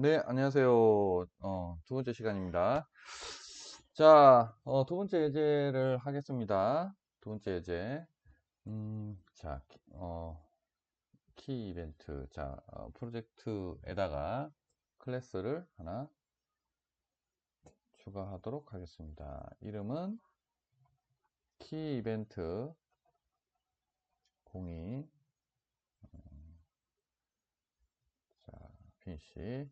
네, 안녕하세요. 어, 두 번째 시간입니다. 자, 어, 두 번째 예제를 하겠습니다. 두 번째 예제. 음, 자, 키- 어, 키 이벤트. 자, 어, 프로젝트에다가 클래스를 하나 추가하도록 하겠습니다. 이름은 키 이벤트 02 자, 피니시.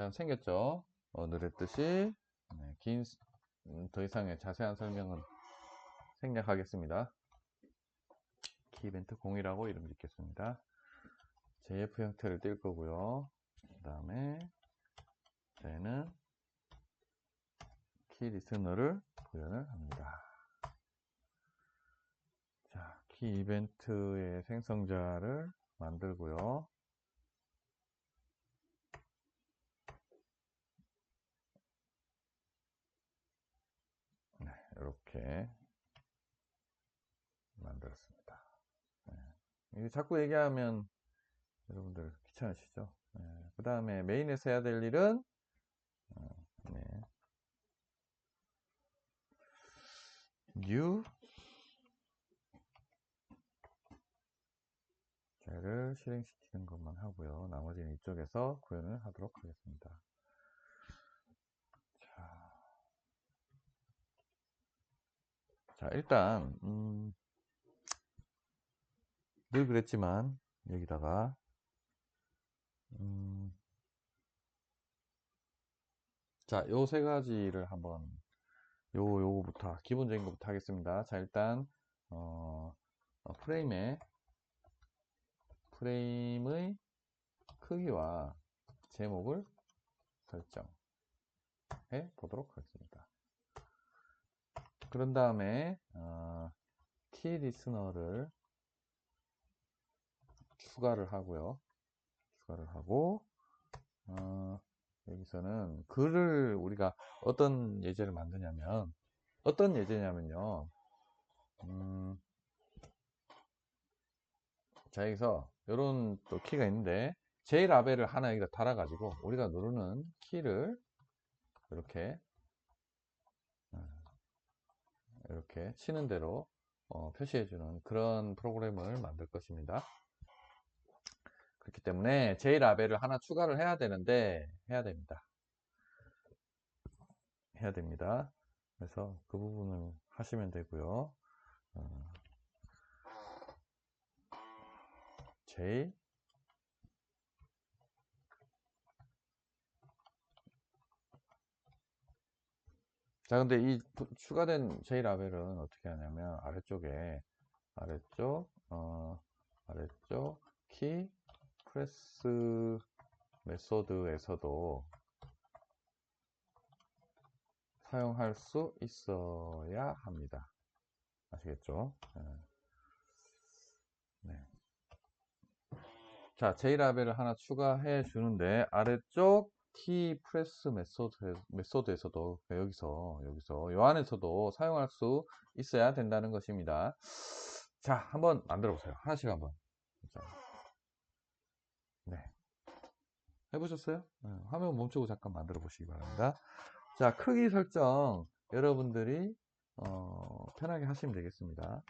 자, 생겼죠? 오늘 했듯이 네, 긴, 스- 음, 더 이상의 자세한 설명은 생략하겠습니다. 키 이벤트 0이라고 이름 짓겠습니다. JF 형태를 띌 거고요. 그 다음에 저희는 키 리스너를 구현을 합니다. 자, 키 이벤트의 생성자를 만들고요. 네, 이렇게 만들었습니다. 네. 자꾸 얘기하면 여러분들 귀찮으시죠? 그 다음에 메인에서 해야 될 일은 어, 네. new 를 실행시키는 것만 하고요. 나머지는 이쪽에서 구현을 하도록 하겠습니다. 자 일단 음, 늘 그랬지만 여기다가 음, 자, 요 세 가지를 한번 요 요거부터 기본적인 것부터 하겠습니다. 자, 일단 어, 어, 프레임에 프레임의 크기와 제목을 설정해 보도록 하겠습니다. 그런 다음에 어, 키 리스너를 추가를 하고요. 추가를 하고 어, 여기서는 글을 우리가 어떤 예제를 만드냐면 어떤 예제냐면요. 음, 자 여기서 이런 또 키가 있는데 j 라벨을 하나 여기다 달아가지고 우리가 누르는 키를 이렇게 어, 이렇게 치는 대로 어, 표시해주는 그런 프로그램을 만들 것입니다. 그렇기 때문에 j 라벨을 하나 추가를 해야 되는데 해야 됩니다. 해야 됩니다. 그래서 그 부분을 하시면 되고요. 어, J 자 근데 이 부- 추가된 J 라벨은 어떻게 하냐면 아래쪽에 아래쪽 어 아래쪽 키 프레스 메소드에서도 사용할 수 있어야 합니다. 아시겠죠? 네. 네. 자, J라벨을 하나 추가해 주는데 아래쪽 키 프레스 메소드, 메소드에서도 여기서 여기서 요 안에서도 사용할 수 있어야 된다는 것입니다. 자, 한번 만들어 보세요. 하나씩 한번. 자. 네. 해보셨어요? 네, 화면 멈추고 잠깐 만들어 보시기 바랍니다. 자, 크기 설정 여러분들이 어, 편하게 하시면 되겠습니다.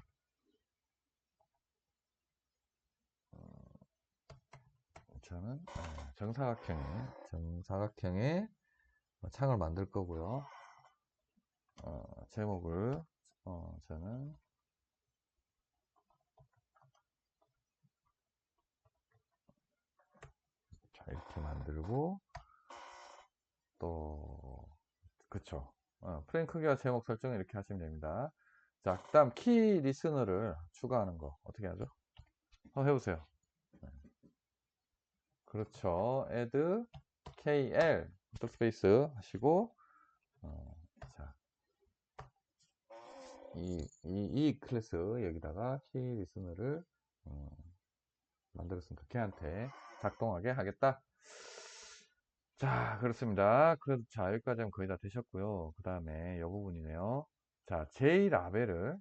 저는 어, 정사각형의 정사각형의 창을 만들 거고요. 어, 제목을 어, 저는 자 이렇게 만들고 또 그쵸 어, 프레임 크기와 제목 설정 이렇게 하시면 됩니다. 자 그다음 키 리스너를 추가하는 거 어떻게 하죠? 한번 해보세요. 그렇죠. add kl 스페이스 하시고 어, 자, 이, 이, 이 클래스 여기다가 키 리스너를 어, 만들었으니까 걔한테 작동하게 하겠다. 자, 그렇습니다. 그래도 자, 여기까지 하면 거의 다 되셨고요. 그 다음에 이 부분이네요. 자, J 라벨을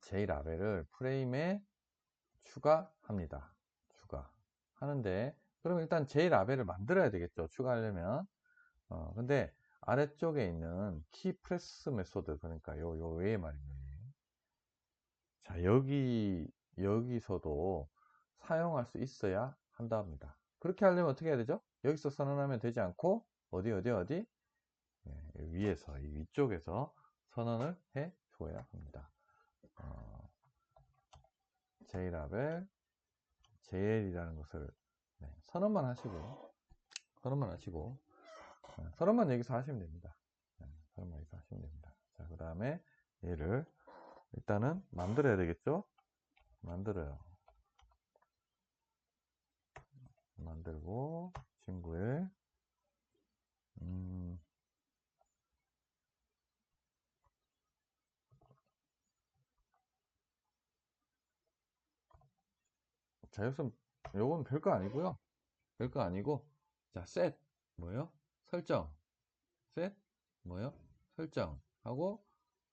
J 라벨을 프레임에 추가합니다. 하는데 그러면 일단 J라벨을 만들어야 되겠죠. 추가하려면. 어, 근데 아래쪽에 있는 키 프레스 메소드, 그러니까 요, 요 외에 말이에요. 자, 여기, 여기서도 사용할 수 있어야 한다 합니다. 그렇게 하려면 어떻게 해야 되죠? 여기서 선언하면 되지 않고, 어디, 어디, 어디? 예, 위에서, 이 위쪽에서 선언을 해 줘야 합니다. 어, J JL이라는 것을 네, 선언만 하시고, 선언만 하시고, 어, 선언만 여기서 하시면 됩니다. 네, 선언만 여기서 하시면 됩니다. 자, 그 다음에 얘를 일단은 만들어야 되겠죠? 만들어요. 만들고, 친구의, 음, 자, 여기서 요건 별거 아니고요. 별거 아니고, 자, set 뭐예요? 설정. set 뭐예요? 설정 하고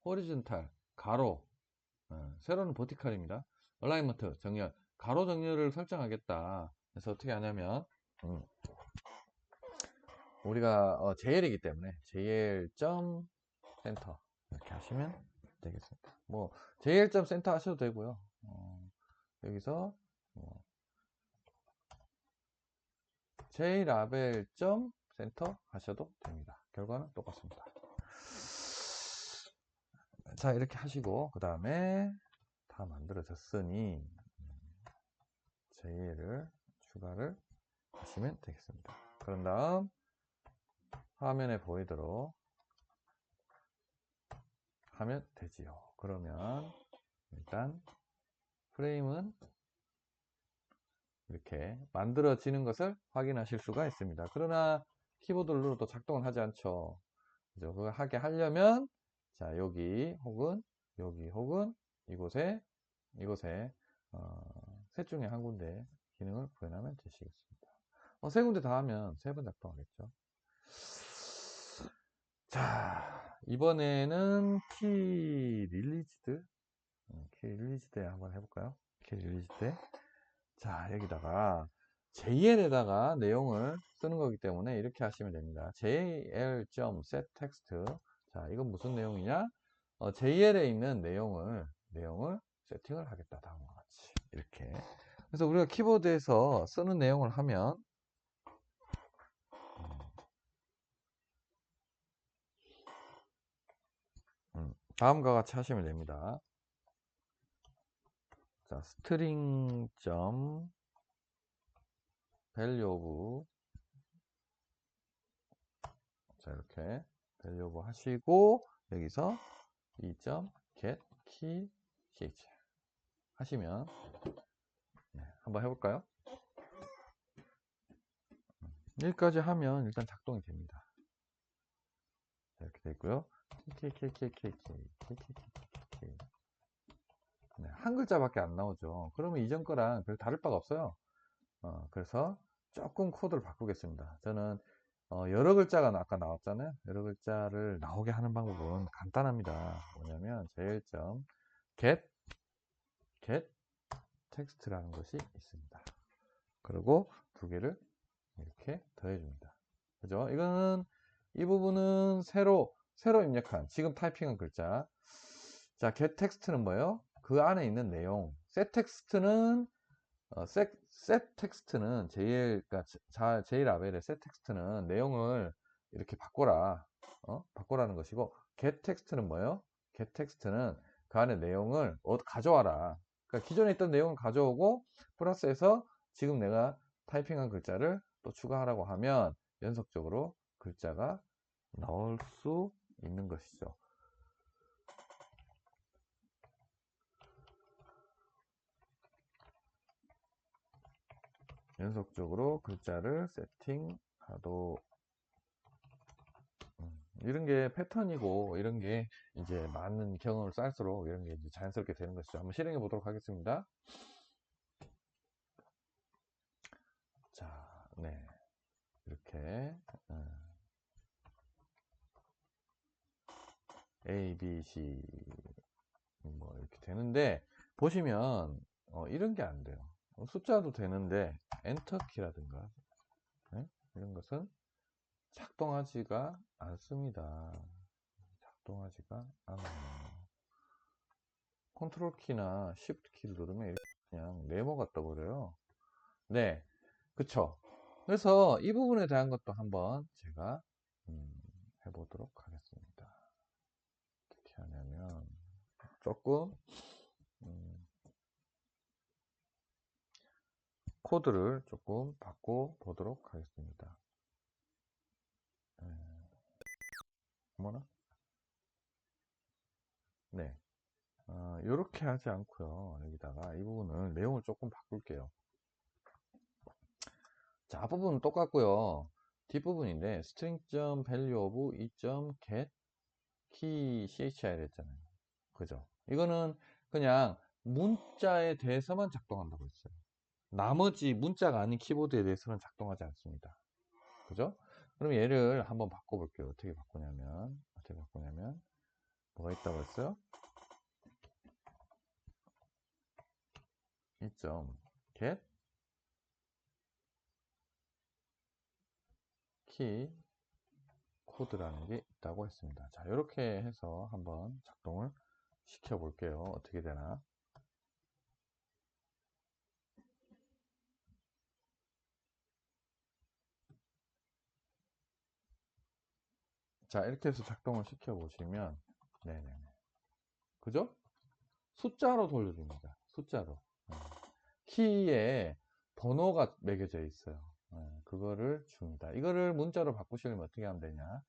horizontal 가로. 어, 세로는 버티칼입니다. alignment 정렬. 가로 정렬을 설정하겠다. 그래서 어떻게 하냐면 음, 우리가 어, JL이기 때문에 JL.center 이렇게 하시면 되겠습니다. 뭐 JL.center 하셔도 되고요. 어, 여기서 뭐, jlabel.center 하셔도 됩니다. 결과는 똑같습니다. 자, 이렇게 하시고, 그 다음에 다 만들어졌으니, jl을 추가를 하시면 되겠습니다. 그런 다음, 화면에 보이도록 하면 되지요. 그러면, 일단, 프레임은 이렇게 만들어지는 것을 확인하실 수가 있습니다. 그러나 키보드 룰로 또 작동을 하지 않죠. 그죠? 그걸 하게 하려면 자 여기 혹은 여기 혹은 이곳에 이곳에 어, 셋 중에 한 군데 기능을 구현하면 되시겠습니다. 어, 세 군데 다 하면 세 번 작동하겠죠. 자 이번에는 키 릴리즈드 음, 키 릴리즈드 한번 해볼까요? 키 릴리즈드 자, 여기다가 JL에다가 내용을 쓰는 거기 때문에 이렇게 하시면 됩니다. jl.setText. 자, 이건 무슨 내용이냐? 어, JL에 있는 내용을, 내용을 세팅을 하겠다. 다음과 같이. 이렇게. 그래서 우리가 키보드에서 쓰는 내용을 하면, 음, 다음과 같이 하시면 됩니다. 자, 스트링 점 value of 자, 이렇게 value of 하시고 여기서 이점 get key ch 하시면 네, 한번 해볼까요? 여기까지 하면 일단 작동이 됩니다. 이렇게 되어 있고요. kkkkk 네, 한 글자밖에 안 나오죠. 그러면 이전 거랑 별 다를 바가 없어요. 어, 그래서 조금 코드를 바꾸겠습니다. 저는 어, 여러 글자가 아까 나왔잖아요. 여러 글자를 나오게 하는 방법은 간단합니다. 뭐냐면 제일점 get get 텍스트라는 것이 있습니다. 그리고 두 개를 이렇게 더해줍니다. 그죠? 이거는 이 부분은 새로 새로 입력한 지금 타이핑한 글자. 자, get 텍스트는 뭐예요? 그 안에 있는 내용 set 텍스트는 어, set, set 텍스트는 JL 그러니까 자, J라벨의 set 텍스트는 내용을 이렇게 바꿔라 어? 바꿔라는 것이고 get 텍스트는 뭐예요? get 텍스트는 그 안에 내용을 어, 가져와라 그러니까 기존에 있던 내용을 가져오고 플러스해서 지금 내가 타이핑한 글자를 또 추가하라고 하면 연속적으로 글자가 나올 수 있는 것이죠. 연속적으로 글자를 세팅하도 음, 이런 게 패턴이고 이런 게 이제 많은 경험을 쌓을수록 이런 게 이제 자연스럽게 되는 것이죠. 한번 실행해 보도록 하겠습니다. 자, 네. 이렇게 음. A, B, C 뭐 이렇게 되는데 보시면 어, 이런 게 안 돼요. 숫자도 되는데 엔터키라든가 네? 이런 것은 작동하지가 않습니다. 작동하지가 않아요. 컨트롤 키나 쉬프트 키를 누르면 그냥 네모가 떠버려요. 네, 그쵸. 그래서 이 부분에 대한 것도 한번 제가 음, 해보도록 하겠습니다. 어떻게 하냐면 조금 코드를 조금 바꿔 보도록 하겠습니다. 에, 뭐나? 네. 어, 이렇게 하지 않고요. 여기다가 이 부분을 내용을 조금 바꿀게요. 자, 앞부분은 똑같고요. 뒷부분인데 string value of e.get key chir 했잖아요. 그죠? 이거는 그냥 문자에 대해서만 작동한다고 했어요. 나머지 문자가 아닌 키보드에 대해서는 작동하지 않습니다. 그죠? 그럼 얘를 한번 바꿔볼게요. 어떻게 바꾸냐면, 어떻게 바꾸냐면, 뭐가 있다고 했어요? 이점 get 키 코드라는 게 있다고 했습니다. 자, 이렇게 해서 한번 작동을 시켜 볼게요. 어떻게 되나? 자, 이렇게 해서 작동을 시켜 보시면 네네네. 그죠? 숫자로 돌려줍니다. 숫자로. 네. 키에 번호가 매겨져 있어요. 네, 그거를 줍니다. 이거를 문자로 바꾸시려면 어떻게 하면 되냐?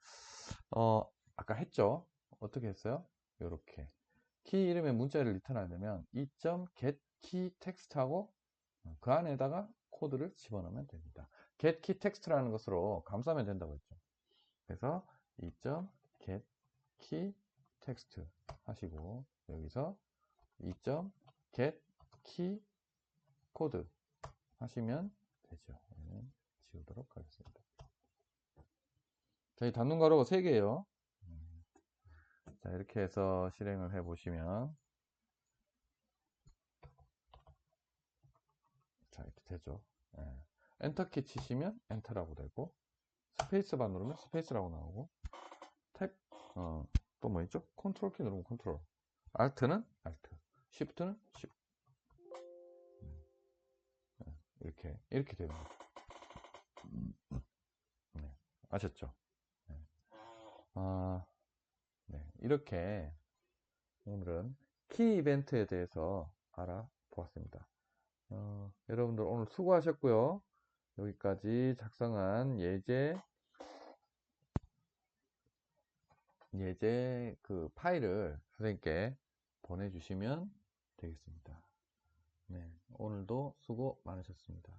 어, 아까 했죠? 어떻게 했어요? 이렇게 키 이름에 문자를 리턴하려면 이.get key text하고 그 안에다가 코드를 집어넣으면 됩니다. get key text라는 것으로 감싸면 된다고 했죠. 그래서 이.get key text 하시고 여기서 이.get key 코드 하시면 되죠. 얘는 지우도록 하겠습니다. 저희 닫는 가로가 3개예요. 자, 이렇게 해서 실행을 해 보시면 자, 이렇게 되죠. 예. 엔터키 치시면 엔터라고 되고 스페이스바 누르면 스페이스라고 나오고 탭, 어, 또 뭐 있죠? 컨트롤 키 누르면 컨트롤 알트는 알트 쉬프트는 쉬프트 이렇게 이렇게 됩니다. 네, 아셨죠? 네. 아, 네, 이렇게 오늘은 키 이벤트에 대해서 알아보았습니다. 어, 여러분들 오늘 수고하셨고요. 여기까지 작성한 예제 예제 그 파일을 선생님께 보내주시면 되겠습니다. 네, 오늘도 수고 많으셨습니다.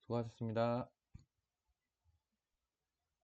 수고하셨습니다.